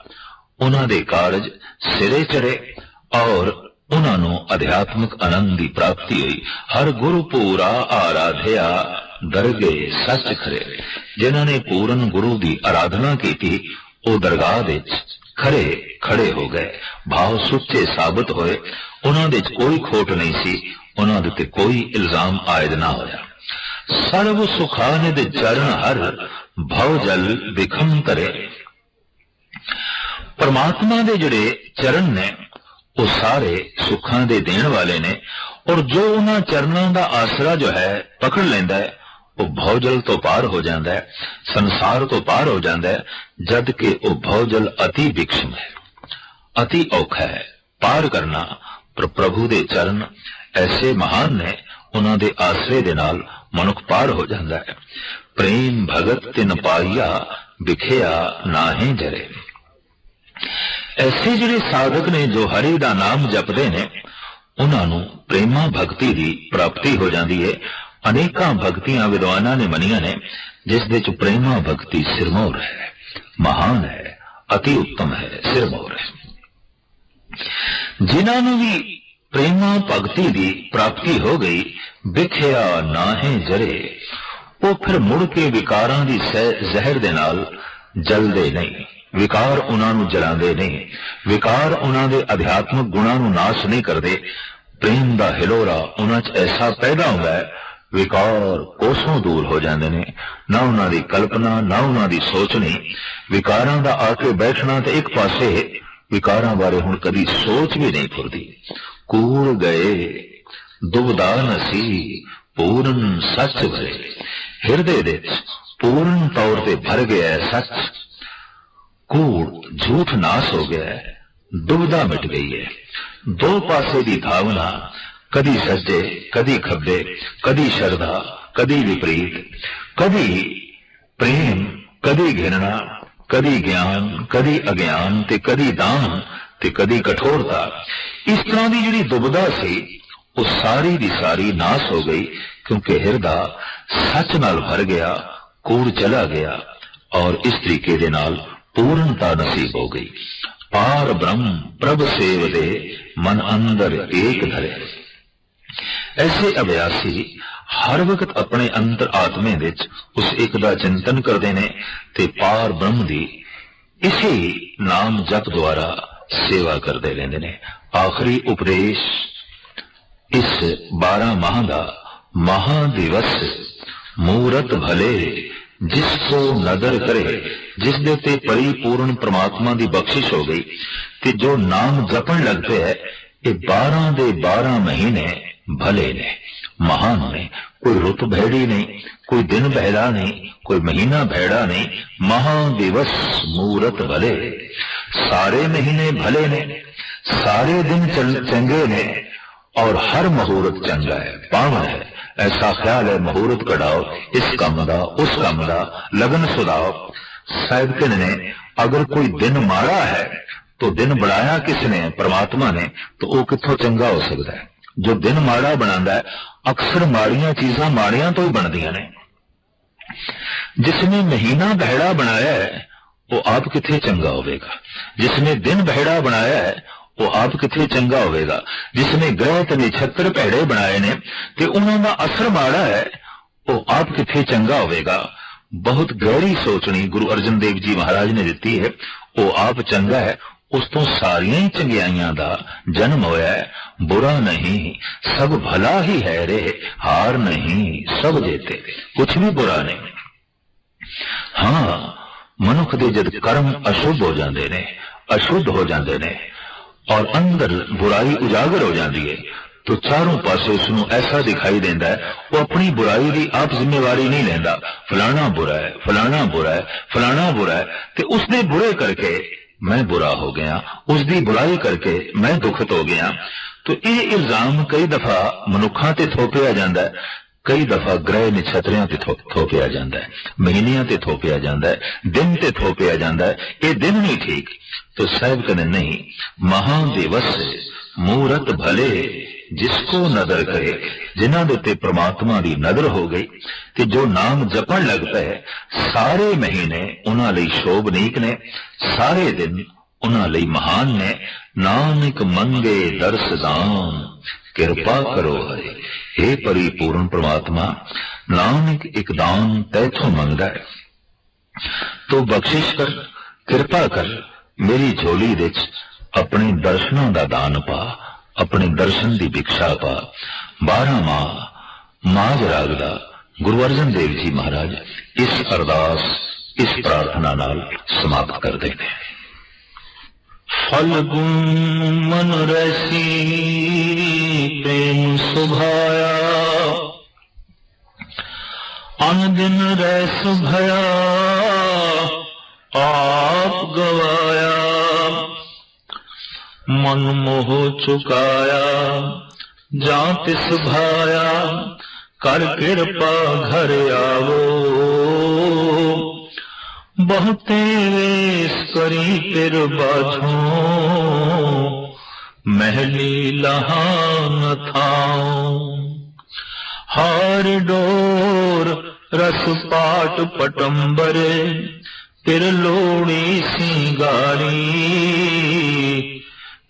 ਉਹਨਾਂ ਦੇ ਕਾਰਜ ਸਿਰੇ ਚੜੇ ਔਰ ਉਹਨਾਂ ਨੂੰ ਅਧਿਆਤਮਿਕ ਆਨੰਦ ਦੀ ਪ੍ਰਾਪਤੀ ਹੋਈ। ਹਰ ਗੁਰੂ ਪੂਰਾ ਆਰਾਧਿਆ। ਦਰਗੇ ਸੱਚ ਖਰੇ। ਜਿਨ੍ਹਾਂ ਨੇ ਪੂਰਨ ਗੁਰੂ ਦੀ ਆਰਾਧਨਾ ਕੀਤੀ, ਉਹ ਦਰਗਾਹ ਵਿੱਚ ਖੜੇ ਖੜੇ ਹੋ ਗਏ। ਭਾਵ ਸੁੱਚੇ ਸਾਬਤ ਹੋਏ। ਉਹਨਾਂ ਦੇ ਕੋਈ ਖੋਟ ਨਹੀਂ ਸੀ। ਉਹਨਾਂ ਦੇ ਤੇ ਕੋਈ ਇਲਜ਼ਾਮ ਆਇਦ ਨਾ ਹੋਇਆ। ਸਰਬ ਸੁਖਾਨ ਦੇ ਚਰਨ ਹਰ ਭਵ ਜਲ ਵਿਖਮ ਕਰੇ। ਪਰਮਾਤਮਾ ਦੇ ਜਿਹੜੇ ਚਰਨ ਨੇ, ਉਹ ਸਾਰੇ ਸੁੱਖਾਂ ਦੇ ਦੇਣ ਵਾਲੇ ਨੇ। ਔਰ ਜੋ ਉਹਨਾਂ ਚਰਨਾਂ ਦਾ ਆਸਰਾ ਜੋ ਹੈ, ਪਕੜ ਲੈਂਦਾ ਹੈ ਉਹ ਭੌਜਲ ਤੋਂ ਪਾਰ ਹੋ ਜਾਂਦਾ ਹੈ, ਸੰਸਾਰ ਤੋਂ ਪਾਰ ਹੋ ਜਾਂਦਾ ਹੈ ਜਦ ਕਿ ਉਹ ਭੌਜਲ ਅਤੀ ਵਿਕਸ਼ਮ ਹੈ। ਅਤੀ ਔਖਾ ਹੈ, ਪਾਰ ਕਰਨਾ ਪਰ ਪ੍ਰਭੂ ਦੇ ਚਰਨ ਐਸੇ ਮਹਾਨ ਨੇ, ਉਹਨਾਂ ਦੇ ਆਸਰੇ ਦੇ ਨਾਲ ਮਨੁੱਖ ਪਾਰ ਹੋ ਜਾਂਦਾ ਹੈ। ਪ੍ਰੇਮ ਭਗਤ ਤਿਨ ਪਾਈਆ ਵਿਖਿਆ ਨਾਹੀਂ ਜਰੇ। ਐਸੇ ਜਿਹੜੇ ਸਾਧਕ ਨੇ ਜੋ ਹਰੀ ਦਾ ਨਾਮ ਜਪਦੇ ਨੇ, ਉਹਨਾਂ ਨੂੰ ਪ੍ਰੇਮਾ ਭਗਤੀ ਦੀ ਪ੍ਰਾਪਤੀ ਹੋ ਜਾਂਦੀ ਹੈ। ਅਨੇਕਾਂ ਭਗਤੀਆਂ ਵਿਦਵਾਨਾਂ ਨੇ ਮੰਨੀਆਂ ਨੇ, ਜਿਸ ਦੇ ਚ ਪ੍ਰੇਮਾ ਭਗਤੀ ਸਿਰਮੌਰ ਹੈ, ਮਹਾਨ ਹੈ, ਅਤੀ ਉੱਤਮ ਹੈ, ਸਿਰਮੌਰ ਹੈ। ਜਿਨ੍ਹਾਂ ਨੂੰ ਵੀ ਪ੍ਰੇਮਾ ਭਗਤੀ ਦੀ ਪ੍ਰਾਪਤੀ ਹੋ ਗਈ, ਵਿਖਿਆ ਨਾਹੇ ਜਰੇ, ਉਹ ਫਿਰ ਮੁੜ ਕੇ ਵਿਕਾਰਾਂ ਦੀ ਸਹਿ- ਜ਼ਹਿਰ ਦੇ ਨਾਲ ਜਲਦੇ ਨਹੀਂ। ਵਿਕਾਰ ਉਹਨਾਂ ਨੂੰ ਜਲਾਉਂਦੇ ਨਹੀਂ। ਵਿਕਾਰ ਉਹਨਾਂ ਦੇ ਅਧਿਆਤਮਿਕ ਗੁਣਾਂ ਨੂੰ ਨਾਸ਼ ਨਹੀਂ ਕਰਦੇ। ਪ੍ਰੇਮ ਦਾ ਹਿਲੋਰਾ ਉਹਨਾਂ 'ਚ ਐਸਾ ਪੈਦਾ ਹੁੰਦਾ ਹੈ ਵਿਕਾਰ ਕੋਸੋਂ ਦੂਰ ਹੋ ਜਾਂਦੇ ਨੇ। ਨਾ ਉਹਨਾਂ ਦੀ ਕਲਪਨਾ, ਨਾ ਉਹਨਾਂ ਦੀ ਸੋਚਣੀ ਵਿਕਾਰਾਂ ਦਾ ਆ ਕੇ ਬੈਠਣਾ ਤੇ ਇੱਕ ਪਾਸੇ ਵਿਕਾਰਾਂ ਬਾਰੇ ਹੁਣ ਕਦੀ ਸੋਚ ਵੀ ਨਹੀਂ ਫੁਰਦੀ ਕੂੜ ਗਏ, ਦੁਬਦਾ ਨਸੀ ਪੂਰਨ ਸੱਚ ਭਰੇ ਹਿਰਦੇ ਦੇ ਵਿੱਚ ਪੂਰਨ ਤੌਰ ਤੇ ਭਰ ਗਿਆ ਹੈ ਸੱਚ। ਕੂੜ ਝੂਠ ਨਾਸ ਹੋ ਗਿਆ ਹੈ, ਦੁਬਦਾ ਮਿਟ ਗਈ ਹੈ। ਦੋ ਪਾਸੇ ਦੀ ਭਾਵਨਾ ਕਦੀ ਸੱਜੇ ਕਦੀ ਖੱਬੇ, ਕਦੀ ਸ਼ਰਧਾ, ਕਦੀ ਵਿਪਰੀਤ, ਕਦੀ ਪ੍ਰੇਮ, ਕਦੀ ਘਿਰਣਾ ਕਦੀ ਗਿਆਨ, ਕਦੀ ਅਗਿਆਨ ਤੇ ਕਦੀ ਦਾਨ ਤੇ ਕਦੀ ਕਠੋਰਤਾ। ਇਸ ਤਰ੍ਹਾਂ ਦੀ ਜਿਹੜੀ ਦੁਬਦਾ ਸੀ, ਉਹ ਸਾਰੀ ਦੀ ਸਾਰੀ ਨਾਸ ਹੋ ਗਈ ਕਿਉਂਕਿ ਹਿਰਦਾ ਸੱਚ ਨਾਲ ਭਰ ਗਿਆ, ਕੂੜ ਚਲਾ ਗਿਆ ਔਰ ਇਸ ਤਰੀਕੇ ਦੇ ਨਾਲ ਪੂਰਨਤਾ ਨਸੀਬ ਹੋ ਗਈ। ਪਾਰ ਬ੍ਰਹਮ ਪ੍ਰਭ ਸੇਵਦੇ, ਮਨ ਅੰਦਰ ਏਕ ਧਰੇ। ਐਸੇ ਅਭਿਆਸੀ ਹਰ ਵਕਤ ਆਪਣੇ ਅੰਦਰ ਆਤਮੇ ਵਿੱਚ ਉਸ ਇੱਕ ਦਾ ਚਿੰਤਨ ਕਰਦੇ ਨੇ ਤੇ ਪਾਰ ਬ੍ਰਹਮ ਦੀ ਇਸੇ ਨਾਮ ਜਪ ਦੁਆਰਾ ਸੇਵਾ ਕਰਦੇ ਰਹਿੰਦੇ ਨੇ ਆਖਰੀ ਉਪਦੇਸ਼ ਇਸ 12 ਮਾਹ ਦਾ ਮਹਾ ਦਿਵਸ ਮੂਰਤ ਭਲੇ ਜਿਸ ਕੋ ਨਦਰ ਕਰੇ ਜਿਸ ਦੇ ਤੇ ਪਰਿਪੂਰਨ ਪ੍ਰਮਾਤਮਾ ਦੀ ਬਖਸ਼ਿਸ਼ ਹੋ ਗਈ ਤੇ ਜੋ ਨਾਮ ਜਪਣ ਲੱਗ ਪਿਆ ਹੈ, ਇਹ 12 ਦੇ 12 ਮਹੀਨੇ भले ने महान ने कोई रुत भैड़ी नहीं कोई दिन भैड़ा नहीं कोई महीना भैड़ा नहीं महादिवस मूरत भले सारे महीने भले ने सारे दिन चंगे ने और हर मुहूर्त चंगा है पावन है ऐसा ख्याल है मुहूर्त कढ़ाओ इस काम का उस काम का लगन सुधाओ साहिब ने अगर कोई दिन मारा है तो दिन बढ़ाया किसने परमात्मा ने तो वो कितों चंगा हो सकता है ਜੋ ਦਿਨ ਮਾੜਾ ਬਣਾਉਂਦਾ ਹੈ, ਅਕਸਰ ਮਾੜੀਆਂ ਚੀਜ਼ਾਂ ਮਾੜੀਆਂ ਤੋਂ ਹੀ ਬਣਦੀਆਂ ਨੇ। ਜਿਸ ਨੇ ਮਹੀਨਾ ਬਹਿੜਾ ਬਣਾਇਆ ਹੈ, ਉਹ ਆਪ ਕਿੱਥੇ ਚੰਗਾ ਹੋਵੇਗਾ? ਜਿਸ ਨੇ ਦਿਨ ਬਹਿੜਾ ਬਣਾਇਆ ਹੈ, ਉਹ ਆਪ ਕਿੱਥੇ ਚੰਗਾ ਹੋਵੇਗਾ? ਜਿਸ ਨੇ ਗ੍ਰਹਿ ਤੇ ਨਛੱਤਰ ਭੈੜੇ ਬਣਾਏ ਨੇ ਤੇ ਉਹਨਾਂ ਦਾ ਅਸਰ ਮਾੜਾ ਹੈ, ਉਹ ਆਪ ਕਿੱਥੇ ਚੰਗਾ ਹੋਵੇਗਾ? ਬਹੁਤ ਗਹਿਰੀ ਸੋਚਣੀ ਗੁਰੂ ਅਰਜਨ ਦੇਵ ਜੀ ਮਹਾਰਾਜ ਨੇ ਦਿੱਤੀ ਹੈ, ਉਹ ਆਪ ਚੰਗਾ ਹੈ ਉਸ ਤੋਂ ਸਾਰੀਆਂ ਹੀ ਚੰਗਿਆਈਆਂ ਦਾ ਜਨਮ ਹੋਇਆ ਬੁਰਾ ਨਹੀਂ, ਸਭ ਭਲਾ ਹੀ ਹੈ ਰੇ ਹਾਰ ਨਹੀਂ, ਸਭ ਜੇਤੇ ਕੁਝ ਵੀ ਬੁਰਾ ਨਹੀਂ। ਹਾਂ, ਮਨੁੱਖ ਦੇ ਜਦ ਕਰਮ ਅਸ਼ੁੱਧ ਹੋ ਜਾਂਦੇ ਨੇ, ਅਸ਼ੁੱਧ ਹੋ ਜਾਂਦੇ ਨੇ ਔਰ ਅੰਦਰ ਬੁਰਾਈ ਉਜਾਗਰ ਹੋ ਜਾਂਦੀ ਹੈ, ਤੋ ਚਾਰੋਂ ਪਾਸੇ ਉਸ ਨੂੰ ਐਸਾ ਦਿਖਾਈ ਦਿੰਦਾ ਹੈ, ਉਹ ਆਪਣੀ ਬੁਰਾਈ ਦੀ ਆਪ ਜ਼ਿੰਮੇਵਾਰੀ ਨਹੀਂ ਲੈਂਦਾ। ਫਲਾਣਾ ਬੁਰਾ ਹੈ, ਫਲਾਣਾ ਬੁਰਾ ਹੈ, ਫਲਾਣਾ ਬੁਰਾ ਹੈ ਤੇ ਉਸਨੇ ਬੁਰੇ ਕਰਕੇ ਮੈਂ ਬੁਰਾ ਹੋ ਗਿਆ ਉਸ ਦੀ ਬੁਰਾਈ ਕਰਕੇ ਮੈਂ ਦੁਖਤ ਹੋ ਗਿਆ। ਤੋ ਇਹ ਇਲਜ਼ਾਮ ਕਈ ਦਫਾ ਮਨੁੱਖਾਂ ਤੇ ਥੋਪਿਆ ਜਾਂਦਾ ਹੈ। ਕਈ ਦਫਾ ਗ੍ਰਹਿ ਨਿਛਤਰਿਆਂ ਤੇ ਥੋਪਿਆ ਜਾਂਦਾ ਹੈ। ਮਹੀਨਿਆਂ ਤੇ ਥੋਪਿਆ ਜਾਂਦਾ ਹੈ। ਦਿਨ ਤੇ ਥੋਪਿਆ ਜਾਂਦਾ ਹੈ। ਇਹ ਦਿਨ ਨਹੀਂ ਠੀਕ। ਤੋ ਸਾਹਿਬ ਕਹਿੰਦੇ ਨਹੀਂ ਮਹਾ ਦਿਵਸ ਮੂਰਤ ਭਲੇ। ਜਿਸ ਕੋ ਨਦਰ ਕਰੇ ਜਿਨ੍ਹਾਂ ਦੇ ਉੱਤੇ ਪ੍ਰਮਾਤਮਾ ਦੀ ਨਜ਼ਰ ਹੋ ਗਈ ਤੇ ਜੋ ਨਾਮ ਜਪਣ ਲੱਗ ਪਏ ਸਾਰੇ ਮਹੀਨੇ ਉਹਨਾਂ ਲਈ ਸ਼ੋਭਨੀਕ ਨੇ ਸਾਰੇ ਦਿਨ ਉਹਨਾਂ ਲਈ ਮਹਾਨ ਨੇ ਨਾਨਕ ਮੰਗੇ ਦਰਸ ਦਾਨ ਕਿਰਪਾ ਕਰੋ ਹਰੇ हे ਪਰਿਪੂਰਨ ਪ੍ਰਮਾਤਮਾ ਨਾਨਕ ਇੱਕ ਦਾਨ ਤੈਥੋਂ ਮੰਗਦਾ ਹੈ ਤੋ ਬਖਸ਼ਿਸ਼ ਕਰ ਕਿਰਪਾ ਕਰ ਮੇਰੀ ਝੋਲੀ ਵਿੱਚ ਆਪਣੇ ਦਰਸ਼ਨਾਂ ਦਾ ਦਾਨ ਪਾ ਆਪਣੇ ਦਰਸ਼ਨ ਦੀ ਭਿਕਸ਼ਾ ਪਾ। 12 ਮਾਹ ਮਾਝ ਰਾਗ ਦਾ ਗੁਰੂ ਅਰਜਨ ਦੇਵ ਜੀ ਮਹਾਰਾਜ ਇਸ ਅਰਦਾਸ, ਇਸ ਪ੍ਰਾਰਥਨਾ ਨਾਲ ਸਮਾਪਤ ਕਰਦੇ ਨੇ ਫਲਗੁਣ ਮਨ ਰਸੀ, ਪ੍ਰੇਮ ਸੁਭਾਇਆ। ਅਨ ਦਿਨ ਰੈਸ ਭਇਆ, ਆਪ ਗਵਾਇਆ। ਮਨ ਮੋਹ ਚੁਕਾਇਆ, ਜਾਂ ਤਿਸ ਭਾਇਆ, ਕਰ ਕਿਰਪਾ ਘਰ ਆਵੋ। ਬਹੁਤੇ ਵੇਸ ਕਰੀ ਤਿਰ ਬਾਝੋਂ, ਮਹਿਲੀ ਲਹਾਨ ਥਾਉ। ਹਾਰ ਡੋਰ ਰਸ ਪਾਟ ਪਟੰਬਰੇ ਤਿਰ ਲੋੜੀ ਸਿੰਗਾਰੀ।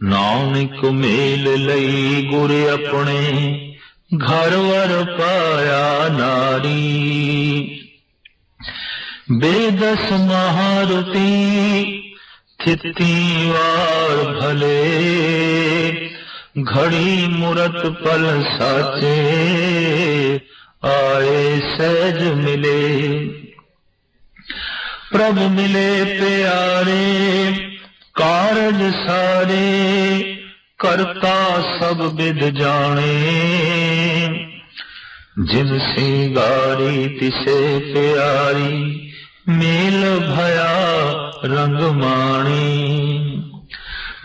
ਨਾਨਕ ਮੇਲ ਲਈ ਗੁਰ ਆਪਣੇ ਘਰ ਵਰ ਪਾਇਆ ਨਾਰੀ। ਬੇਦਸ ਮਹਾਰਤੀ ਥਿਤੀ ਵਾਰ ਭਲੇ, ਘੜੀ ਮੁਰਤ ਪਲ ਸਾਚੇ, ਆਏ ਸਹਿਜ ਮਿਲੇ। ਪ੍ਰਭ ਮਿਲੇ ਪਿਆਰੇ ਕਾਰਜ ਸਾਰੇ, ਕਰਤਾ ਸਭ ਵਿਦ ਜਾਣੇ। ਜਿਨ ਸਿੰਗਾਰੀ ਤਿਸੇ ਪਿਆਰੀ, ਮੇਲ ਭਇਆ ਰੰਗ ਮਾਣੀ।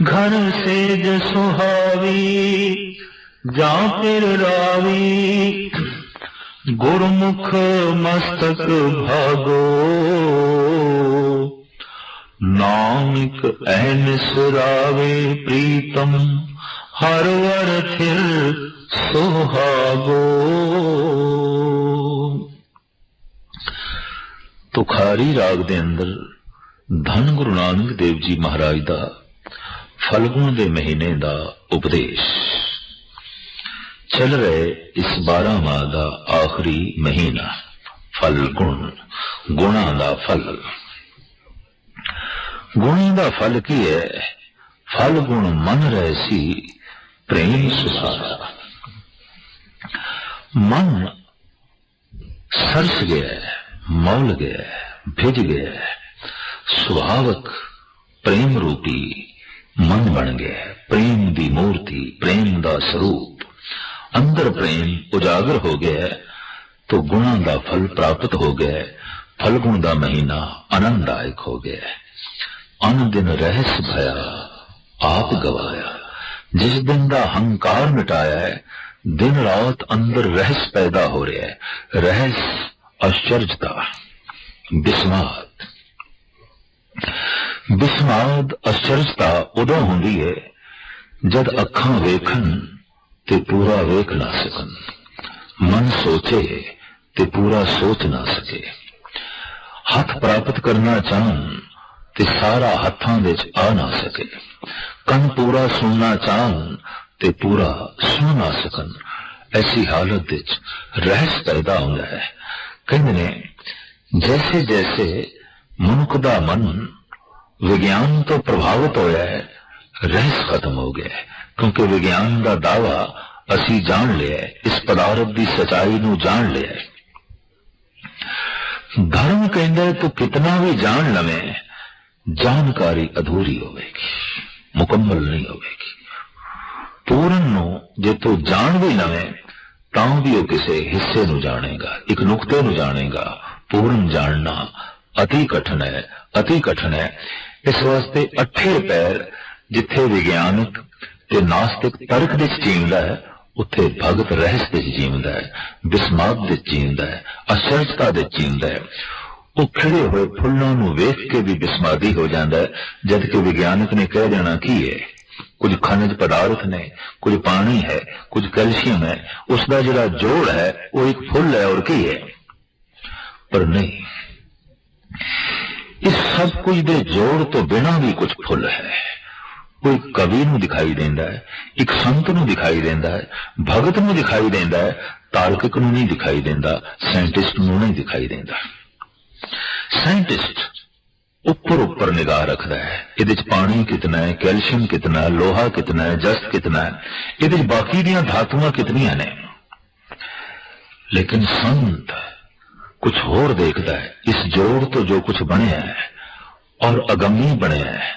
ਘਰ ਸੇਜ ਸੁਹਾਵੀ, ਜਾਂ ਫਿਰ ਰਾਵੀ, ਗੁਰਮੁਖ ਮਸਤਕ ਭਾਗੋ। ਨਾਨਕ ਐਨ ਸੁਰਾਵੇ ਪ੍ਰੀਤਮ, ਹਰ ਵਰ ਥਿਰ ਸੁਹਾਗੋ। ਤੁਖਾਰੀ ਰਾਗ ਦੇ ਅੰਦਰ ਧੰਨ ਗੁਰੂ ਨਾਨਕ ਦੇਵ ਜੀ ਮਹਾਰਾਜ ਦਾ ਫਲਗੁਣ ਦੇ ਮਹੀਨੇ ਦਾ ਉਪਦੇਸ਼। ਚੱਲ ਰਹੇ ਇਸ 12 ਮਾਹ ਦਾ ਆਖਰੀ ਮਹੀਨਾ, ਫਲਗੁਣ, ਗੁਣਾ ਦਾ ਫਲ। ਗੁਣੀ ਦਾ ਫਲ ਕੀ ਹੈ? ਫਲ ਗੁਣ ਮਨ ਰਹਿ ਸੀ ਪ੍ਰੇਮ ਸੁਸਾਰਾ। ਮਨ ਸਰਸ ਗਿਆ ਮੌਲ ਗਿਆ ਭਿਜ ਗਿਆ। ਹੈ। ਸੁਭਾਵਕ ਪ੍ਰੇਮ ਰੂਪੀ ਮਨ ਬਣ ਗਿਆ। ਪ੍ਰੇਮ ਦੀ ਮੂਰਤੀ ਪ੍ਰੇਮ ਦਾ ਸਰੂਪ। ਅੰਦਰ ਪ੍ਰੇਮ ਉਜਾਗਰ ਹੋ ਗਿਆ ਹੈ, ਤੋ ਗੁਣਾਂ ਦਾ ਫਲ ਪ੍ਰਾਪਤ ਹੋ ਗਿਆ। ਹੈ। ਫਲਗੁਣ ਦਾ ਮਹੀਨਾ ਆਨੰਦਦਾਇਕ ਹੋ ਗਿਆ ਹੈ। ਅਨ ਦਿਨ ਰਹਿਸ ਭਇਆ ਆਪ ਗਵਾਇਆ ਜਿਸ ਦਿਨ ਦਾ ਹੰਕਾਰ ਮਿਟਾਇਆ ਹੈ ਦਿਨ ਰਾਤ ਅੰਦਰ ਰਹਿਸ ਪੈਦਾ ਹੋ ਰਿਹਾ ਹੈ ਰਹਿਸ ਅਸ਼ਚਰਜਤਾ ਬਿਸਮਾਦ ਬਿਸਮਾਦ ਅਸ਼ਚਰਜਤਾ ਉਦੋਂ ਹੁੰਦੀ ਹੈ ਜਦ ਅੱਖਾਂ ਵੇਖਣ ਤੇ ਪੂਰਾ ਵੇਖ ਨਾ ਸਕਣ ਮਨ ਸੋਚੇ ਤੇ ਪੂਰਾ ਸੋਚ ਨਾ ਸਕੇ ਤੇ ਸਾਰਾ ਹੱਥਾਂ ਵਿੱਚ ਆ ਨਾ ਸਕੇ ਕੰਨ ਪੂਰਾ ਸੁਣਨਾ ਚਾਹਣ ਤੇ ਪੂਰਾ ਸੁਣ ਨਾ ਸਕਣ। ਐਸੀ ਹਾਲਤ ਵਿੱਚ ਰਹਿਸ ਪੈਦਾ ਹੁੰਦਾ ਹੈ। ਕਹਿੰਦੇ ਨੇ, ਜੈਸੇ ਜੈਸੇ ਮਨੁੱਖ ਦਾ ਮਨ ਵਿਗਿਆਨ ਤੋਂ ਪ੍ਰਭਾਵਿਤ ਹੋਇਆ ਹੈ, ਰਹਿਸ ਖਤਮ ਹੋ ਗਿਆ ਹੈ। ਕਿਉਂਕਿ ਵਿਗਿਆਨ ਦਾ ਦਾਵਾ ਅਸੀਂ ਜਾਣ ਲਿਆ ਹੈ, ਇਸ ਪਦਾਰਥ ਦੀ ਸਚਾਈ ਨੂੰ ਜਾਣ ਲਿਆ ਹੈ। ਧਰਮ ਕਹਿੰਦਾ ਤੂੰ ਕਿਤਨਾ ਵੀ ਜਾਣ ਲਵੇਂ ਜਾਣਕਾਰੀ ਅਧੂਰੀ ਹੋਵੇਗੀ, ਮੁਕੰਮਲ ਨਹੀਂ ਹੋਵੇਗੀ। ਪੂਰਨ ਨੂੰ ਜੇ ਤੂੰ ਜਾਣ ਵੀ ਲਵੇਂ ਤਾਂ ਵੀ ਉਹ ਕਿਸੇ ਹਿੱਸੇ ਨੂੰ ਜਾਣੇਗਾ, ਇੱਕ ਨੁਕਤੇ ਨੂੰ ਜਾਣੇਗਾ। ਪੂਰਨ ਜਾਣਨਾ ਅਤੀ ਕਠਨ ਹੈ, ਅਤੀ ਕਠਨ ਹੈ। ਇਸ ਵਾਸਤੇ ਅੱਠੇ ਪੈਰ ਜਿੱਥੇ ਵਿਗਿਆਨਕ ਤੇ ਨਾਸਤਿਕ ਤਰਕ ਦੇ ਜੀਵਦਾ ਹੈ, ਉੱਥੇ ਭਗਤ ਰਹਿਸ ਦੇ ਜੀਵਦਾ ਹੈ, ਬਿਸਮਾਤ ਦੇ ਜੀਵਦਾ ਹੈ, ਅਸ਼ਰਜਤਾ ਦੇ ਜੀਵਦਾ ਹੈ। ਉਹ ਖਿੜੇ ਹੋਏ ਫੁੱਲਾਂ ਨੂੰ ਵੇਖ ਕੇ ਵੀ ਬਿਸਮਾਦੀ ਹੋ ਜਾਂਦਾ ਹੈ, ਜਦ ਕਿ ਵਿਗਿਆਨਕ ਨੇ ਕਹਿ ਦੇਣਾ ਕੀ ਹੈ? ਕੁਝ ਖਣਜ ਪਦਾਰਥ ਨੇ, ਕੁਝ ਪਾਣੀ ਹੈ, ਕੁਝ ਕੈਲਸ਼ੀਅਮ ਹੈ ਉਸ ਦਾ ਜਿਹੜਾ ਜੋੜ ਹੈ, ਉਹ ਇੱਕ ਫੁੱਲ ਹੈ ਔਰ ਕੀ ਹੈ? ਪਰ ਨਹੀਂ, ਇਸ ਸਭ ਕੁਝ ਦੇ ਜੋੜ ਤੋਂ ਬਿਨਾਂ ਵੀ ਕੁਝ ਫੁੱਲ ਹੈ। ਕੋਈ ਕਵੀ ਨੂੰ ਦਿਖਾਈ ਦਿੰਦਾ ਹੈ, ਇੱਕ ਸੰਤ ਨੂੰ ਦਿਖਾਈ ਦਿੰਦਾ ਹੈ, ਭਗਤ ਨੂੰ ਦਿਖਾਈ ਦਿੰਦਾ ਹੈ, ਤਾਰਕਿਕ ਨੂੰ ਨਹੀਂ ਦਿਖਾਈ ਦਿੰਦਾ, ਸਾਇੰਟਿਸਟ ਨੂੰ ਨਹੀਂ ਦਿਖਾਈ ਦਿੰਦਾ। ਸਾਇੰਟਿਸਟ ਉੱਪਰ ਉੱਪਰ ਨਿਗਾਹ ਰੱਖਦਾ ਹੈ। ਇਹਦੇ ਚ ਪਾਣੀ ਕਿਤਨਾ ਹੈ, ਕੈਲਸ਼ੀਅਮ ਕਿਤਨਾ ਹੈ, ਲੋਹਾ ਕਿਤਨਾ ਹੈ, ਜਸਤ ਕਿਤਨਾ ਹੈ। ਇਹਦੇ ਚ ਬਾਕੀ ਦੀਆਂ ਧਾਤੂਆਂ ਕਿਤਨੀਆਂ ਨੇ? ਲੇਕਿਨ ਸੰਤ ਕੁਝ ਹੋਰ ਦੇਖਦਾ ਹੈ। ਇਸ ਜੋੜ ਤੋਂ ਜੋ ਕੁਝ ਬਣਿਆ ਹੈ ਔਰ ਅਗੰਮੀ ਬਣਿਆ ਹੈ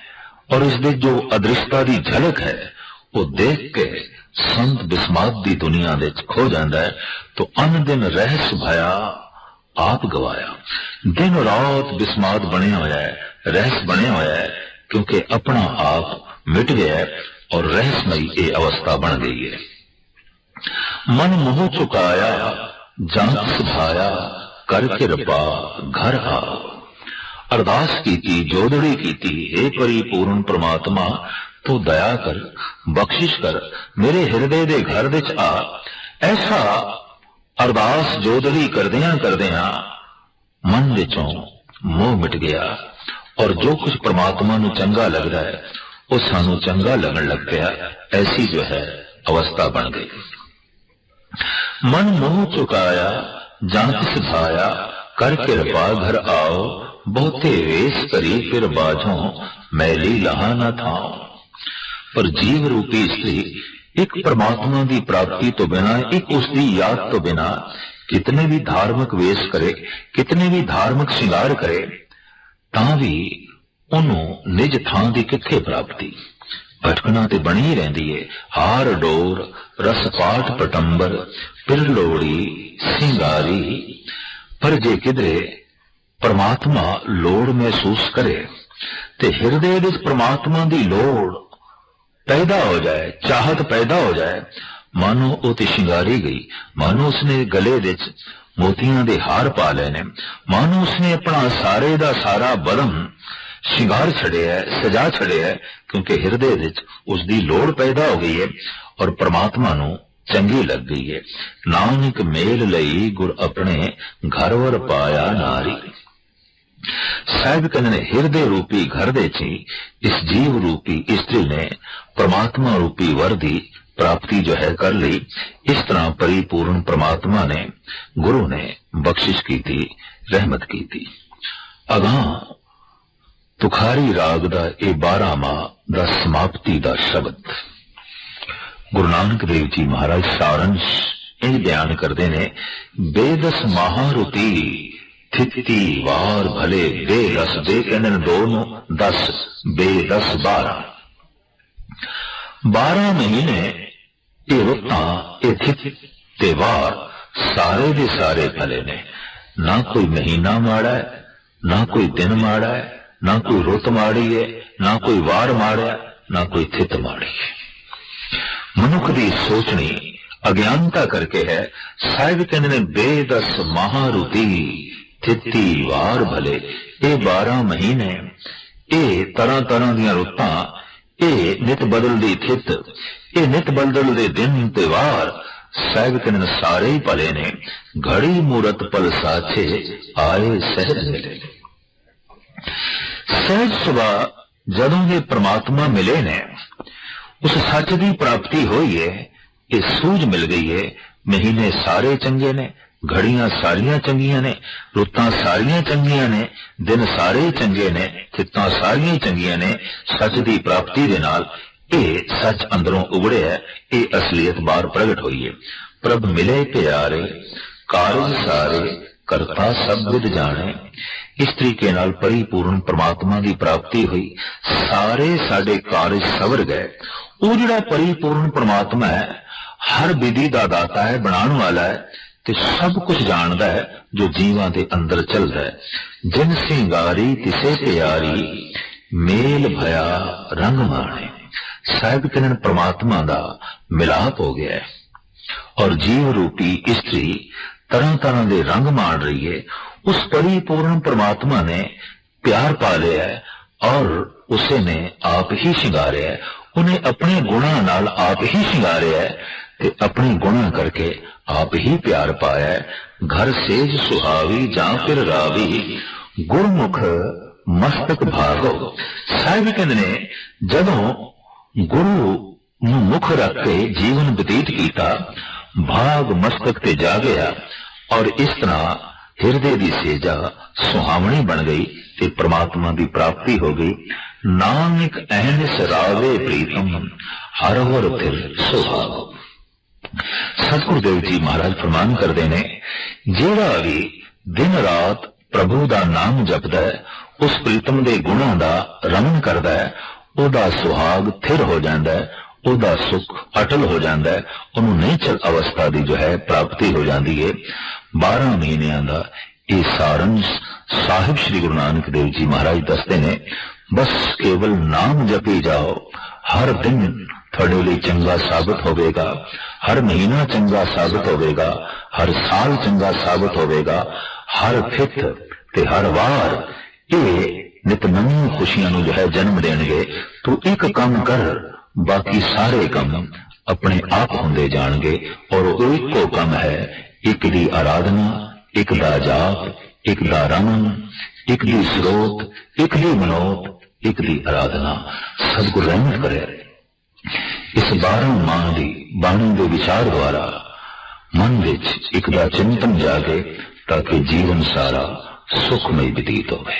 ਔਰ ਇਸ ਦੇ ਜੋ ਅਦ੍ਰਿਸ਼ਤਾ ਦੀ ਝਲਕ ਹੈ, ਉਹ ਦੇਖ ਕੇ ਸੰਤ ਬਿਸਮਾਤ ਦੀ ਦੁਨੀਆ ਦੇ ਵਿੱਚ ਖੋ ਜਾਂਦਾ ਹੈ। ਤੋ ਅਨ ਦਿਨ ਰਹਿਸ ਭਇਆ ਆਪ ਗਵਾਇਆ। ਦਿਨ ਰਾਤ ਬਿਸਮਾਤ ਬਣਿਆ ਹੋਇਆ ਹੈ, ਰਹਿਸ ਬਣਿਆ ਹੋਇਆ ਹੈ, ਕਿਉਂਕਿ ਆਪਣਾ ਆਪ ਮਿਟ ਗਿਆ ਹੈ ਔਰ ਰਹਿਸਮਈ ਇਹ ਅਵਸਥਾ ਬਣ ਗਈ ਹੈ। ਮਨ ਮੋਹ ਚੁਕਾਇਆ ਜੰਤ ਸੁਭਾਇਆ ਕਰ ਕਿਰਪਾ ਘਰ ਆ ਅਰਦਾਸ ਕੀਤੀ, ਜੋਦੜੀ ਕੀਤੀ हे ਪਰਿਪੂਰਨ ਪ੍ਰਮਾਤਮਾ, ਤੂੰ ਦਇਆ ਕਰ, ਬਖਸ਼ਿਸ਼ ਕਰ, ਮੇਰੇ ਹਿਰਦੇ ਦੇ ਘਰ ਵਿੱਚ ਆ। ਐਸਾ ਅਰਦਾਸ ਜੋਦੜੀ ਕਰਦਿਆਂ ਕਰਦਿਆਂ ਮਨ ਵਿੱਚੋਂ ਮੋਹ ਮਿਟ ਗਿਆ ਔਰ ਜੋ ਕੁਝ ਪ੍ਰਮਾਤਮਾ ਨੂੰ ਚੰਗਾ ਲੱਗਦਾ ਹੈ, ਉਹ ਸਾਨੂੰ ਚੰਗਾ ਲੱਗਣ ਲੱਗ ਪਿਆ। ਐਸੀ ਜੋ ਹੈ, ਅਵਸਥਾ ਬਣ ਗਈ। ਮਨ ਮੋਹ ਚੁਕਾਇਆ ਜਨ ਸਿਧਾਇਆ, ਕਰ ਕਿਰਪਾ ਘਰ ਆਓ, ਬਹੁਤੇ ਵੇਸ ਕਰੀ ਫਿਰ ਬਾਝੋਂ ਮੈਲੀ ਲਹਾ ਨਾ ਥਾਓ ਪਰ ਜੀਵ ਰੂਪੀ ਇਸਤਰੀ ਇੱਕ ਪਰਮਾਤਮਾ ਦੀ ਪ੍ਰਾਪਤੀ ਤੋਂ ਬਿਨਾ, ਇੱਕ ਉਸ ਦੀ ਯਾਦ ਤੋਂ ਬਿਨਾ ਕਿਤਨੇ ਵੀ ਧਾਰਮਿਕ ਵੇਸ ਕਰੇ ਕਿਤਨੇ ਵੀ ਧਾਰਮਿਕ ਸ਼ਿੰਗਾਰ ਕਰੇ ਤਾਂ ਵੀ ਉਹਨੂੰ ਨਿਜ ਥਾਂ ਦੀ ਕਿੱਥੇ ਪ੍ਰਾਪਤੀ ਭਟਕਣਾ ਤੇ ਬਣੀ ਰਹਿੰਦੀ ਏ ਹਾਰ ਡੋਰ ਰਸ ਪਟੰਬਰ ਪਿਰ ਲੋੜੀ ਸਿੰਗਾਰੀ ਪਰ ਜੇ ਕਿਧਰੇ ਪਰਮਾਤਮਾ ਲੋੜ ਮਹਿਸੂਸ ਕਰੇ ਤੇ ਹਿਰਦੇ ਵਿੱਚ ਪਰਮਾਤਮਾ ਦੀ ਲੋੜ ਪੈਦਾ ਹੋ ਜਾਏ ਚਾਹਤ ਪੈਦਾ ਹੋ ਜਾਏ ਮਾਨੋ ਉਹ ਤੇ ਸ਼ਿੰਗਾਰੀ ਗਈ। ਮਾਨੋ ਉਸਨੇ ਗਲੇ ਵਿੱਚ ਮੋਤੀਆਂ ਦੇ ਹਾਰ ਪਾ ਲਏ ਨੇ। ਮਾਨੋ ਉਸਨੇ ਆਪਣਾ ਸਾਰੇ ਦਾ ਸਾਰਾ ਬਦਨ ਸ਼ਿੰਗਾਰ ਛੜਿਆ ਹੈ, ਸਜਾ ਛੜਿਆ ਹੈ, ਕਿਉਂਕਿ ਹਿਰਦੇ ਵਿੱਚ ਉਸ ਦੀ ਲੋੜ ਪੈਦਾ ਹੋ ਗਈ ਹੈ ਔਰ ਪ੍ਰਮਾਤਮਾ ਨੂੰ ਚੰਗੀ ਲੱਗ ਗਈ ਹੈ। ਨਾਨਕ ਮੇਲ ਲਈ ਗੁਰ ਆਪਣੇ ਘਰ ਵਰ ਪਾਇਆ ਨਾਰੀ। ਸਾਹਿਬ ਕਹਿੰਦੇ ਨੇ, ਹਿਰਦੇ ਰੂਪੀ ਘਰ ਦੇ ਚ, ਇਸ ਜੀਵ ਰੂਪੀ ਇਸਤਰੀ ਨੇ ਪ੍ਰਮਾਤਮਾ ਰੂਪੀ ਵਰ ਦੀ ਪ੍ਰਾਪਤੀ ਜੋ ਹੈ ਕਰ ਲਈ ਇਸ ਤਰ੍ਹਾਂ ਪਰਿਪੂਰਨ ਪ੍ਰਮਾਤਮਾ ਨੇ ਗੁਰੂ ਨੇ ਬਖਸ਼ਿਸ਼ ਕੀਤੀ ਰਹਿਮਤ ਕੀਤੀ ਅਗਾਹ ਤੁਖਾਰੀ ਰਾਗ ਦਾ ਇਹ 12ਵਾਂ ਦਾ ਸਮਾਪਤੀ ਦਾ ਸ਼ਬਦ ਗੁਰੂ ਨਾਨਕ ਦੇਵ ਜੀ ਮਹਾਰਾਜ ਸਾਰੰਸ਼ ਇਹ ਬਿਆਨ ਕਰਦੇ ਨੇ ਬੇਦਸ ਮਹਾਰੁਤੀ ਥਿਤੀ ਵਾਰ ਭਲੇ ਬੇਦਸ ਦੇ ਕਹਿੰਦੇ ਨੇ ਦੋ ਨੂੰ 10 ਬੇਦਸ 12 12 ਮਹੀਨੇ ਇਹ ਰੁੱਤਾਂ ਇਹ ਥਿਤ ਤੇ ਵਾਰ ਸਾਰੇ ਦੇ ਸਾਰੇ ਭਲੇ ਨੇ। ਨਾ ਕੋਈ ਮਹੀਨਾ ਮਾੜਾ ਹੈ, ਨਾ ਕੋਈ ਦਿਨ ਮਾੜਾ ਹੈ, ਨਾ ਕੋਈ ਰੁੱਤ ਮਾੜੀ ਹੈ, ਨਾ ਕੋਈ ਵਾਰ ਮਾੜਾ ਨਾ ਕੋਈ ਥਿਤ ਮਾੜੀ ਹੈ। ਮਨੁੱਖ ਦੀ ਸੋਚਣੀ ਅਗਿਆਨਤਾ ਕਰਕੇ ਹੈ। ਸਾਹਿਬ ਕਹਿੰਦੇ ਨੇ, ਬੇਦਸ ਮਹਾਰੁਤੀ, ਥਿਤੀ ਵਾਰ ਭਲੇ। ਇਹ 12 ਮਹੀਨੇ, ਇਹ ਤਰ੍ਹਾਂ ਤਰ੍ਹਾਂ ਦੀਆਂ ਰੁੱਤਾਂ, ਇਹ ਨਿਤ ਬਦਲਦੀ ਥਿਤ ਇਹ ਨਿਤ ਬਦਲਦੇ ਦਿਨ ਤੇ ਵਾਰ ਸਾਹਿਬ ਨੇ ਸਾਰੇ ਹੀ ਭਲੇ ਨੇ। ਘੜੀ ਮੂਰਤ ਪਲ ਸਾਚੇ ਆਏ ਸਹਿਜ ਮਿਲੇ ਸਹਿਜ ਸੁਭਾ ਜਦੋਂ ਇਹ ਪ੍ਰਮਾਤਮਾ ਮਿਲੇ ਨੇ, ਉਸ ਸੱਚ ਦੀ ਪ੍ਰਾਪਤੀ ਹੋਈ ਹੈ ਇਹ ਸੂਝ ਮਿਲ ਗਈ ਹੈ ਮਹੀਨੇ ਸਾਰੇ ਚੰਗੇ ਨੇ, ਘੜੀਆਂ ਸਾਰੀਆਂ ਚੰਗੀਆਂ ਨੇ, ਰੁੱਤਾਂ ਸਾਰੀਆਂ ਚੰਗੀਆਂ ਨੇ, ਦਿਨ ਸਾਰੇ ਚੰਗੇ ਨੇ ਥਿੱਤਾਂ ਸਾਰੀਆਂ ਚੰਗੀਆਂ ਨੇ, ਸੱਚ ਦੀ ਪ੍ਰਾਪਤੀ ਦੇ ਨਾਲ ਇਹ ਸੱਚ ਅੰਦਰੋਂ ਉਗੜਿਆ ਇਹ ਅਸਲੀਅਤ ਬਾਹਰ ਪ੍ਰਗਟ ਹੋਈ ਹੈ। ਪ੍ਰਭ ਮਿਲੇ ਪਿਆਰੇ, ਕਾਰਜ ਸਾਰੇ, ਕਰਤਾ ਸਭ ਵਿਦ ਜਾਣੇ। ਇਸ ਤਰੀਕੇ ਨਾਲ ਪਰਿਪੂਰਨ ਪ੍ਰਮਾਤਮਾ ਦੀ ਪ੍ਰਾਪਤੀ ਹੋਈ। ਸਾਰੇ ਸਾਡੇ ਕਾਰਜ ਸਵਰ ਗਏ। ਉਹ ਜਿਹੜਾ ਪਰਿਪੂਰਨ ਪ੍ਰਮਾਤਮਾ ਹੈ, ਹਰ ਵਿਧੀ ਦਾ ਦਾਤਾ ਹੈ, ਬਣਾਉਣ ਵਾਲਾ ਹੈ ਤੇ ਸਭ ਕੁਝ ਜਾਣਦਾ ਹੈ, ਜੋ ਜੀਵਾਂ ਦੇ ਅੰਦਰ ਚੱਲਦਾ ਹੈ। ਜਿਨ ਸਿੰਗਾਰੀ ਤਿਸੇ ਪਿਆਰੀ, ਮੇਲ ਭਇਆ ਰੰਗ ਮਾਣੇ। ਸਾਹਿਬ ਕਿਰਨ ਪ੍ਰਮਾਤਮਾ ਦਾ ਮਿਲਾਪ ਹੋ ਗਿਆ ਹੈ। ਔਰ ਜੀਵ ਰੂਪੀ ਇਸਤਰੀ ਤਰ੍ਹਾਂ ਤਰ੍ਹਾਂ ਦੇ ਰੰਗ ਮਾਣ ਰਹੀ ਹੈ। ਉਸ ਪਰਿਪੂਰਨ ਪ੍ਰਮਾਤਮਾ ਨੇ ਪਿਆਰ ਪਾ ਲਿਆ ਹੈ ਔਰ ਉਸੇ ਨੇ ਆਪ ਹੀ ਸ਼ਿੰਗਾਰਿਆ ਹੈ। ਉਹਨੇ ਆਪਣੇ ਗੁਣਾਂ ਨਾਲ ਆਪ ਹੀ ਸ਼ਿੰਗਾਰਿਆ ਹੈ ਤੇ ਆਪਣੇ ਗੁਣਾਂ ਕਰਕੇ ਆਪ ਹੀ ਪਿਆਰ ਪਾਇਆ ਹੈ। ਘਰ ਸੇਜ ਸੁਹਾਵੀ ਜਾਂ ਫਿਰ ਰਾਵੀ, ਗੁਰਮੁਖ ਮਸਤਕ ਭਾਗੋ। ਸਾਹਿਬ ਕਹਿੰਦੇ ਨੇ, ਜਦੋਂ ਗੁਰੂ ਨੂੰ ਮੁਖ ਰੱਖ ਕੇ ਜੀਵਨ ਬਤੀਤ ਕੀਤਾ, ਭਾਗ ਮਸਤਕ ਤੇ ਜਾ ਗਿਆ ਔਰ ਇਸ ਤਰ੍ਹਾਂ ਹਿਰਦੇ ਦੀ ਸੇਜਾ ਸੁਹਾਵਣੀ ਬਣ ਗਈ ਤੇ ਪ੍ਰਮਾਤਮਾ ਦੀ ਪ੍ਰਾਪਤੀ ਹੋ ਗਈ। ਨਾਨਕ ਐਨਸ ਰਾਵੇ ਪ੍ਰੀਤਮ, ਹਰ ਹਰ ਫਿਰ ਸੁਹਾਵ ਸਤਿਗੁਰੂ ਦੇਵ ਜੀ ਮਹਾਰਾਜ ਫਰਮਾਨ ਕਰਦੇ ਨੇ, ਜਿਹੜਾ ਵੀ ਦਿਨ ਰਾਤ ਪ੍ਰਭੂ ਦਾ ਨਾਮ ਜਪਦਾ ਹੈ, ਉਸ ਪ੍ਰੀਤਮ ਦੇ ਗੁਣਾਂ ਦਾ ਰਮਨ ਕਰਦਾ ਹੈ ਉਹਦਾ ਸੁਹਾਗ ਥਿਰ ਹੋ ਜਾਂਦਾ ਹੈ, ਉਹਦਾ ਸੁਖ ਅਟਲ ਹੋ ਜਾਂਦਾ ਹੈ, ਉਹਨੂੰ ਨੇਚਰ ਅਵਸਥਾ ਦੀ ਜੋ ਹੈ ਪ੍ਰਾਪਤੀ ਹੋ ਜਾਂਦੀ ਹੈ। 12 ਮਹੀਨਿਆਂ ਦਾ ਇਹ ਸਾਰੰਸ਼ ਸਾਹਿਬ ਸ੍ਰੀ ਗੁਰੂ ਨਾਨਕ ਦੇਵ ਜੀ ਮਹਾਰਾਜ ਦੱਸਦੇ ਨੇ, ਬਸ ਕੇਵਲ ਨਾਮ ਜਪੀ ਜਾਓ, ਹਰ ਦਿਨ ਤੁਹਾਡੇ ਲਈ ਚੰਗਾ ਸਾਬਤ ਹੋਵੇਗਾ, ਹਰ ਮਹੀਨਾ ਚੰਗਾ ਸਾਬਤ ਹੋਵੇਗਾ, ਹਰ ਸਾਲ ਚੰਗਾ ਸਾਬਤ ਹੋਵੇਗਾ, ਹਰ ਫਿੱਤ ਤੇ ਹਰ ਵਾਰ ਇਹ ਨਿਤ ਨਵੀਆਂ ਖੁਸ਼ੀਆਂ ਨੂੰ ਜੋ ਹੈ ਜਨਮ ਦੇਣਗੇ, ਤੂੰ ਇੱਕ ਕੰਮ ਕਰ, ਬਾਕੀ ਸਾਰੇ ਕੰਮ ਆਪਣੇ ਆਪ ਹੁੰਦੇ ਜਾਣਗੇ ਔਰ ਉਹ ਇੱਕੋ ਕੰਮ ਹੈ, ਇੱਕ ਦੀ ਆਰਾਧਨਾ, ਇੱਕ ਦਾ ਜਾਪ, ਇੱਕ ਦਾ ਰਮਨ, ਇੱਕ ਦੀ ਸਰੋਤ, ਇੱਕ ਦੀ ਮਨੋਤ, ਇੱਕ ਦੀ ਆਰਾਧਨਾ। ਸਤਿਗੁਰ ਰਹਿਮਤ ਕਰੇ। ਇਸ 12 ਮਾਹ ਦੀ ਬਾਣੀ ਦੇ ਵਿਚਾਰ ਦੁਆਰਾ ਮਨ ਵਿੱਚ ਇੱਕ ਦਾ ਚਿੰਤਨ ਜਾਗੇ ਤਾਂ ਕਿ ਜੀਵਨ ਸਾਰਾ ਸੁਖਮਈ ਬਤੀਤ ਹੋਵੇ।